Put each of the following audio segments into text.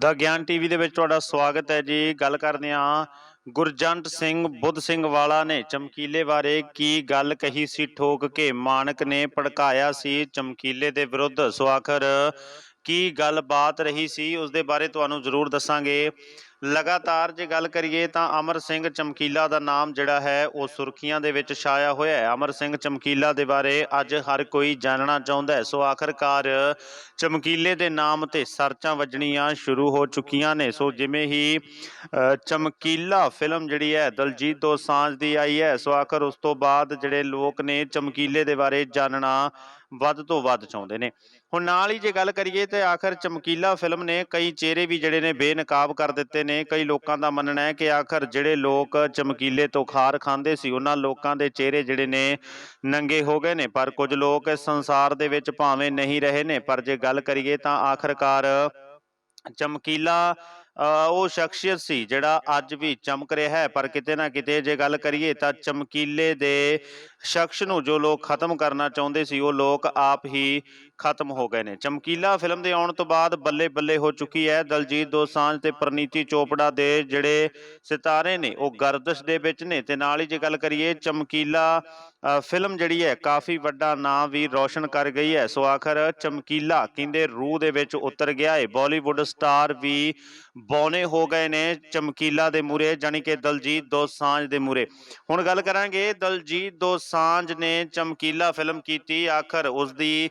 ਦਾ ਗਿਆਨ ਟੀਵੀ ਦੇ ਵਿੱਚ ਤੁਹਾਡਾ ਸਵਾਗਤ ਹੈ ਜੀ। ਗੱਲ ਕਰਦੇ ਹਾਂ ਗੁਰਜੰਟ ਸਿੰਘ, ਬੁੱਧ ਸਿੰਘ ਵਾਲਾ ਨੇ ਚਮਕੀਲੇ ਬਾਰੇ ਕੀ ਗੱਲ ਕਹੀ ਸੀ? ਠੋਕ ਕੇ ਮਾਨਕ ਨੇ ਭੜਕਾਇਆ ਸੀ ਚਮਕੀਲੇ ਦੇ ਵਿਰੁੱਧ। ਸੋ ਆਖਰ ਕੀ ਗੱਲਬਾਤ ਰਹੀ ਸੀ? ਉਸ ਦੇ ਬਾਰੇ ਤੁਹਾਨੂੰ ਜ਼ਰੂਰ ਦੱਸਾਂਗੇ। ਲਗਾਤਾਰ ਜੇ ਗੱਲ ਕਰੀਏ ਤਾਂ ਅਮਰ ਸਿੰਘ ਚਮਕੀਲਾ ਦਾ ਨਾਮ ਜਿਹੜਾ ਹੈ, ਉਹ ਸੁਰਖੀਆਂ ਦੇ ਵਿੱਚ ਛਾਇਆ ਹੋਇਆ ਹੈ। ਅਮਰ ਸਿੰਘ ਚਮਕੀਲਾ ਦੇ ਬਾਰੇ ਅੱਜ ਹਰ ਕੋਈ ਜਾਣਨਾ ਚਾਹੁੰਦਾ ਹੈ। ਸੋ ਆਖਰਕਾਰ ਚਮਕੀਲੇ ਦੇ ਨਾਮ ਤੇ ਸਰਚਾਂ ਵੱਜਣੀਆਂ ਸ਼ੁਰੂ ਹੋ ਚੁੱਕੀਆਂ ਨੇ। ਸੋ ਜਿਵੇਂ ਹੀ ਚਮਕੀਲਾ ਫਿਲਮ ਜਿਹੜੀ ਹੈ, ਦਲਜੀਤ ਦੋਸਾਂਝ ਦੀ ਆਈ ਹੈ। ਸੋ ਆਖਰ ਉਸ ਤੋਂ ਬਾਅਦ ਜਿਹੜੇ ਲੋਕ ਨੇ ਚਮਕੀਲੇ ਦੇ ਬਾਰੇ ਜਾਣਨਾ ਵੱਧ ਤੋਂ ਵੱਧ ਚਾਹੁੰਦੇ ਨੇ। ਹੁਣ ਨਾਲ ਹੀ ਜੇ ਗੱਲ ਕਰੀਏ ਤੇ ਆਖਰ ਚਮਕੀਲਾ ਫਿਲਮ ਨੇ ਕਈ ਚਿਹਰੇ ਵੀ ਜਿਹੜੇ ਨੇ ਬੇਨਕਾਬ ਕਰ ਦਿੱਤੇ ਨੇ। ਕਈ ਲੋਕਾਂ ਦਾ ਮੰਨਣਾ ਹੈ ਕਿ ਆਖਰ ਜਿਹੜੇ ਲੋਕ ਚਮਕੀਲੇ ਤੋਂ ਖਾਰ ਖਾਂਦੇ ਸੀ, ਉਹਨਾਂ ਲੋਕਾਂ ਦੇ ਚਿਹਰੇ ਜਿਹੜੇ ਨੇ ਨੰਗੇ ਹੋ ਗਏ ਨੇ। ਪਰ ਕੁਝ ਲੋਕ ਇਸ ਸੰਸਾਰ ਦੇ ਵਿੱਚ ਭਾਵੇਂ ਨਹੀਂ ਰਹੇ ਨੇ। ਪਰ ਜੇ ਗੱਲ ਕਰੀਏ ਤਾਂ ਆਖਰਕਾਰ ਚਮਕੀਲਾ ਉਹ ਸ਼ਖਸੀਅਤ ਸੀ, ਜਿਹੜਾ ਅੱਜ ਵੀ ਚਮਕ ਰਿਹਾ ਹੈ, ਪਰ ਕਿਤੇ ਨਾ ਕਿਤੇ ਜੇ ਗੱਲ ਕਰੀਏ ਤਾਂ ਚਮਕੀਲੇ ਦੇ ਸ਼ਖਸ ਨੂੰ ਜੋ ਲੋਕ ਖਤਮ ਕਰਨਾ ਚਾਹੁੰਦੇ ਸੀ, ਉਹ ਲੋਕ ਆਪ ਹੀ ਖਤਮ ਹੋ ਗਏ ਨੇ। ਚਮਕੀਲਾ ਫਿਲਮ ਦੇ ਆਉਣ ਤੋਂ ਬਾਅਦ ਬੱਲੇ ਬੱਲੇ ਹੋ ਚੁੱਕੀ ਹੈ। ਦਲਜੀਤ ਦੋਸਾਂਝ ਤੇ ਪ੍ਰਨੀਤੀ ਚੋਪੜਾ ਦੇ ਜਿਹੜੇ ਸਿਤਾਰੇ ਨੇ, ਉਹ ਗਰਦਸ਼ ਦੇ ਵਿੱਚ ਨੇ। ਤੇ ਨਾਲ ਹੀ ਜੇ ਗੱਲ ਕਰੀਏ, ਚਮਕੀਲਾ ਫਿਲਮ ਜਿਹੜੀ ਹੈ, ਕਾਫੀ ਵੱਡਾ ਨਾਂ ਵੀ ਰੌਸ਼ਨ ਕਰ ਗਈ ਹੈ। ਸੋ ਆਖਰ ਚਮਕੀਲਾ ਕਹਿੰਦੇ ਰੂਹ ਦੇ ਵਿੱਚ ਉਤਰ ਗਿਆ ਹੈ ਬਾਲੀਵੁੱਡ ਸਟਾਰ ਵੀ ਬੌਨੇ ਹੋ ਗਏ ਨੇ ਚਮਕੀਲਾ ਦੇ ਮੂਰੇ ਜਾਨੀ ਕਿ ਦਲਜੀਤ ਦੋਸਾਂਝ ਦੇ ਮੂਰੇ ਹੁਣ ਗੱਲ ਕਰਾਂਗੇ, ਦਲਜੀਤ ਦੋਸਾਂਝ ਨੇ ਚਮਕੀਲਾ ਫਿਲਮ ਕੀਤੀ। ਆਖਰ ਉਸ ਦੀ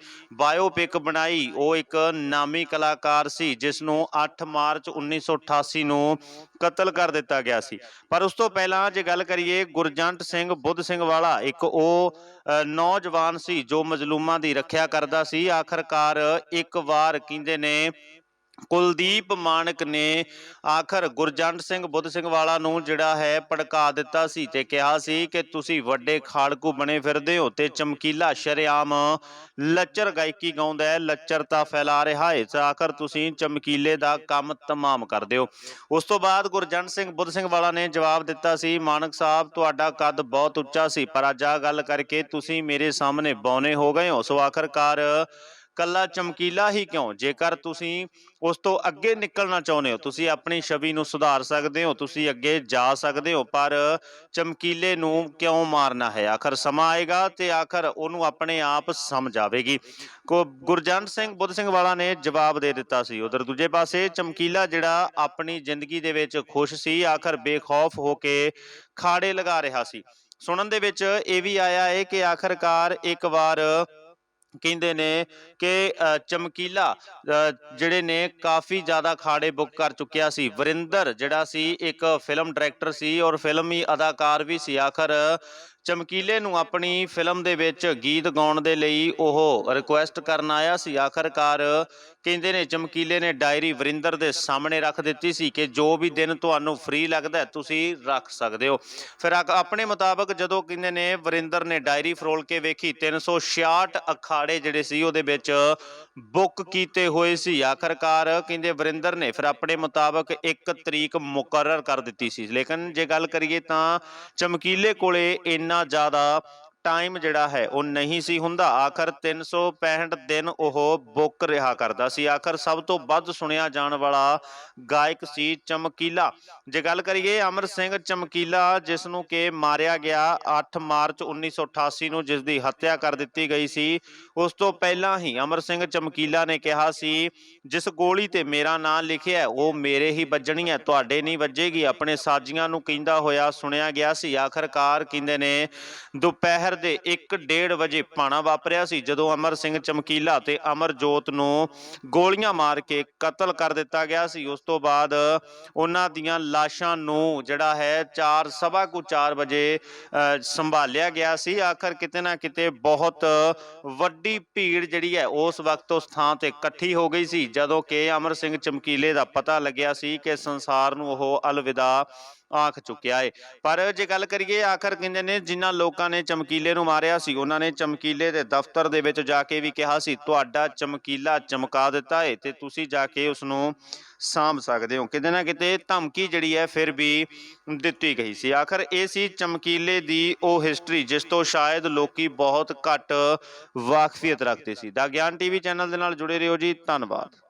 ਬਾਇਓਪਿਕ ਬਣਾਈ। ਉਹ ਇੱਕ ਨਾਮੀ ਕਲਾਕਾਰ ਸੀ ਜਿਸ ਨੂੰ 8 ਮਾਰਚ 1988 ਨੂੰ ਕਤਲ ਕਰ ਦਿੱਤਾ ਗਿਆ ਸੀ। ਪਰ ਉਸ ਤੋਂ ਪਹਿਲਾਂ ਜੇ ਗੱਲ ਕਰੀਏ ਗੁਰਜੰਟ ਸਿੰਘ ਬੁੱਧ ਸਿੰਘ ਵਾਲਾ, ਇੱਕ ਉਹ ਨੌਜਵਾਨ ਸੀ ਜੋ ਮਜ਼ਲੂਮਾਂ ਦੀ ਰੱਖਿਆ ਕਰਦਾ ਸੀ। ਆਖਰਕਾਰ ਇੱਕ ਵਾਰ ਕਹਿੰਦੇ ਨੇ ਕੁਲਦੀਪ ਮਾਨਕ ਨੇ ਆਖਰ ਗੁਰਜੰਟ ਸਿੰਘ ਬੁੱਧ ਸਿੰਘ ਵਾਲਾ ਨੂੰ ਜਿਹੜਾ ਹੈ ਭੜਕਾ ਦਿੱਤਾ ਸੀ ਤੇ ਕਿਹਾ ਸੀ ਕਿ ਤੁਸੀਂ ਵੱਡੇ ਖਾੜਕੂ ਬਣੇ ਫਿਰਦੇ ਹੋ ਤੇ ਚਮਕੀਲਾ ਸ਼ਰੇਆਮ ਲੱਚਰ ਗਾਇਕੀ ਗਾਉਂਦਾ ਹੈ ਲੱਚਰਤਾ ਫੈਲਾ ਰਿਹਾ ਹੈ, ਤੇ ਆਖਰ ਤੁਸੀਂ ਚਮਕੀਲੇ ਦਾ ਕੰਮ ਤਮਾਮ ਕਰ ਦਿਓ ਉਸ ਤੋਂ ਬਾਅਦ ਗੁਰਜੰਟ ਸਿੰਘ ਬੁੱਧ ਸਿੰਘ ਵਾਲਾ ਨੇ ਜਵਾਬ ਦਿੱਤਾ ਸੀ ਮਾਨਕ ਸਾਹਿਬ, ਤੁਹਾਡਾ ਕੱਦ ਬਹੁਤ ਉੱਚਾ ਸੀ, ਪਰ ਅੱਜ ਆ ਗੱਲ ਕਰਕੇ ਤੁਸੀਂ ਮੇਰੇ ਸਾਹਮਣੇ ਬੌਨੇ ਹੋ ਗਏ ਹੋ। ਸੋ ਆਖਰਕਾਰ ਕੱਲਾ ਚਮਕੀਲਾ ਹੀ ਕਿਉਂ? ਜੇਕਰ ਤੁਸੀਂ ਉਸ ਤੋਂ ਅੱਗੇ ਨਿਕਲਣਾ ਚਾਹੁੰਦੇ ਹੋ, ਤੁਸੀਂ ਆਪਣੀ ਛਵੀ ਨੂੰ ਸੁਧਾਰ ਸਕਦੇ ਹੋ, ਤੁਸੀਂ ਅੱਗੇ ਜਾ ਸਕਦੇ ਹੋ, ਪਰ ਚਮਕੀਲੇ ਨੂੰ ਕਿਉਂ ਮਾਰਨਾ ਹੈ? ਆਖਰ ਸਮਾਂ ਆਏਗਾ ਤੇ ਆਖਰ ਉਹਨੂੰ ਆਪਣੇ ਆਪ ਸਮਝ ਆਵੇਗੀ। ਕੋ ਗੁਰਜੰਟ ਸਿੰਘ, ਬੁੱਧ ਸਿੰਘ ਵਾਲਾ ਨੇ ਜਵਾਬ ਦੇ ਦਿੱਤਾ ਸੀ। ਉਧਰ ਦੂਜੇ ਪਾਸੇ ਚਮਕੀਲਾ ਜਿਹੜਾ ਆਪਣੀ ਜ਼ਿੰਦਗੀ ਦੇ ਵਿੱਚ ਖੁਸ਼ ਸੀ, ਆਖਰ ਬੇਖੌਫ ਹੋ ਕੇ ਖਾੜੇ ਲਗਾ ਰਿਹਾ ਸੀ। ਸੁਣਨ ਦੇ ਵਿੱਚ ਇਹ ਵੀ ਆਇਆ ਹੈ ਕਿ ਆਖਰਕਾਰ ਇੱਕ ਵਾਰ ਕਹਿੰਦੇ ਨੇ ਕਿ ਅ, ਚਮਕੀਲਾ ਅ, ਜਿਹੜੇ ਨੇ ਕਾਫੀ ਜ਼ਿਆਦਾ ਖਾੜੇ ਬੁੱਕ ਕਰ ਚੁੱਕਿਆ ਸੀ। ਵਰਿੰਦਰ ਜਿਹੜਾ ਸੀ ਇੱਕ ਫਿਲਮ ਡਾਇਰੈਕਟਰ ਸੀ ਔਰ ਫਿਲਮੀ ਅਦਾਕਾਰ ਵੀ ਸੀ। ਆਖਰ ਚਮਕੀਲੇ ਨੂੰ ਆਪਣੀ ਫਿਲਮ ਦੇ ਵਿੱਚ ਗੀਤ ਗਾਉਣ ਦੇ ਲਈ ਉਹ ਰਿਕੁਐਸਟ ਕਰਨ ਆਇਆ ਸੀ। ਆਖਰਕਾਰ ਕਹਿੰਦੇ ਨੇ, ਚਮਕੀਲੇ ਨੇ ਡਾਇਰੀ ਵਰਿੰਦਰ ਦੇ ਸਾਹਮਣੇ ਰੱਖ ਦਿੱਤੀ ਸੀ ਕਿ ਜੋ ਵੀ ਦਿਨ ਤੁਹਾਨੂੰ ਫ੍ਰੀ ਲੱਗਦਾ ਤੁਸੀਂ ਰੱਖ ਸਕਦੇ ਹੋ। ਫਿਰ ਆਕ- ਆਪਣੇ ਮੁਤਾਬਕ ਜਦੋਂ ਕਹਿੰਦੇ ਨੇ, ਵਰਿੰਦਰ ਨੇ ਡਾਇਰੀ ਫਰੋਲ ਕੇ ਵੇਖੀ 366 ਅਖਾੜੇ ਜਿਹੜੇ ਸੀ ਉਹਦੇ ਵਿੱਚ ਬੁੱਕ ਕੀਤੇ ਹੋਏ ਸੀ। ਆਖਰਕਾਰ ਕਹਿੰਦੇ ਵਰਿੰਦਰ ਨੇ ਫਿਰ ਆਪਣੇ ਮੁਤਾਬਕ ਇੱਕ ਤਰੀਕ ਮੁਕਰਰ ਕਰ ਦਿੱਤੀ ਸੀ। ਲੇਕਿਨ ਜੇ ਗੱਲ ਕਰੀਏ ਤਾਂ ਚਮਕੀਲੇ ਕੋਲੇ ਇੰਨਾ ਜ਼ਿਆਦਾ ਟਾਈਮ ਜਿਹੜਾ ਹੈ ਉਹ ਨਹੀਂ ਸੀ ਹੁੰਦਾ। ਆਖਰ 365 ਦਿਨ ਉਹ ਬੁੱਕ ਰਿਹਾ ਕਰਦਾ ਸੀ। ਆਖਰ ਸਭ ਤੋਂ ਵੱਧ ਸੁਣਿਆ ਜਾਣ ਵਾਲਾ ਗਾਇਕ ਸੀ ਚਮਕੀਲਾ। ਜੇ ਗੱਲ ਕਰੀਏ ਅਮਰ ਸਿੰਘ ਚਮਕੀਲਾ, ਜਿਸ ਨੂੰ ਕਿ ਮਾਰਿਆ ਗਿਆ 8 ਮਾਰਚ 1988 ਨੂੰ, ਜਿਸ ਦੀ ਹੱਤਿਆ ਕਰ ਦਿੱਤੀ ਗਈ ਸੀ। ਉਸ ਤੋਂ ਪਹਿਲਾਂ ਹੀ ਅਮਰ ਸਿੰਘ ਚਮਕੀਲਾ ਨੇ ਕਿਹਾ ਸੀ, ਜਿਸ ਗੋਲੀ ਤੇ ਮੇਰਾ ਨਾਂ ਲਿਖਿਆ ਉਹ ਮੇਰੇ ਹੀ ਵੱਜਣੀ ਹੈ। ਤੁਹਾਡੇ ਨਹੀਂ ਵੱਜੇਗੀ। ਆਪਣੇ ਸਾਜੀਆਂ ਨੂੰ ਕਹਿੰਦਾ ਹੋਇਆ ਸੁਣਿਆ ਗਿਆ ਸੀ। ਆਖਰਕਾਰ ਕਹਿੰਦੇ ਨੇ, ਦੁਪਹਿਰ ਦੇ 1:30 ਵਜੇ ਪਾਣਾ ਵਾਪਰਿਆ ਸੀ ਜਦੋਂ ਅਮਰ ਸਿੰਘ ਚਮਕੀਲਾ ਤੇ ਅਮਰਜੋਤ ਨੂੰ ਗੋਲੀਆਂ ਮਾਰ ਕੇ ਕਤਲ ਕਰ ਦਿੱਤਾ ਗਿਆ ਸੀ। ਉਸ ਤੋਂ ਬਾਅਦ ਉਹਨਾਂ ਦੀਆਂ ਲਾਸ਼ਾਂ ਨੂੰ ਜਿਹੜਾ ਹੈ 4 ਸਵਾ ਕੁ 4 ਵਜੇ ਅ, ਸੰਭਾਲਿਆ ਗਿਆ ਸੀ। ਆਖਰ ਕਿਤੇ ਨਾ ਕਿਤੇ ਬਹੁਤ ਵੱਡੀ ਭੀੜ ਜਿਹੜੀ ਹੈ ਉਸ ਵਕਤ ਉਸ ਥਾਂ ਤੇ ਇਕੱਠੀ ਹੋ ਗਈ ਸੀ ਜਦੋਂ ਕਿ ਅਮਰ ਸਿੰਘ ਚਮਕੀਲੇ ਦਾ ਪਤਾ ਲੱਗਿਆ ਸੀ ਕਿ ਸੰਸਾਰ ਨੂੰ ਉਹ ਅਲਵਿਦਾ ਆਖ ਚੁੱਕਿਆ ਏ। ਪਰ ਜੇ ਗੱਲ ਕਰੀਏ, ਆਖਰ ਕਹਿੰਦੇ ਨੇ ਜਿਨ੍ਹਾਂ ਲੋਕਾਂ ਨੇ ਚਮਕੀਲੇ ਨੂੰ ਮਾਰਿਆ ਸੀ, ਉਹਨਾਂ ਨੇ ਚਮਕੀਲੇ ਦੇ ਦਫ਼ਤਰ ਦੇ ਵਿੱਚ ਜਾ ਕੇ ਵੀ ਕਿਹਾ ਸੀ, ਤੁਹਾਡਾ ਚਮਕੀਲਾ ਚਮਕਾ ਦਿੱਤਾ ਏ ਤੇ ਤੁਸੀਂ ਜਾ ਕੇ ਉਸ ਨੂੰ ਸਾਂਭ ਸਕਦੇ ਹੋ। ਕਿਤੇ ਨਾ ਕਿਤੇ ਧਮਕੀ ਜਿਹੜੀ ਹੈ ਫਿਰ ਵੀ ਦਿੱਤੀ ਗਈ ਸੀ। ਆਖਰ ਇਹ ਸੀ ਚਮਕੀਲੇ ਦੀ ਉਹ ਹਿਸਟਰੀ ਜਿਸ ਤੋਂ ਸ਼ਾਇਦ ਲੋਕੀ ਬਹੁਤ ਘੱਟ ਵਾਕਫੀਅਤ ਰੱਖਦੇ ਸੀ। ਦਾ ਗਿਆਨ ਟੀਵੀ ਚੈਨਲ ਦੇ ਨਾਲ ਜੁੜੇ ਰਹੋ ਜੀ। ਧੰਨਵਾਦ।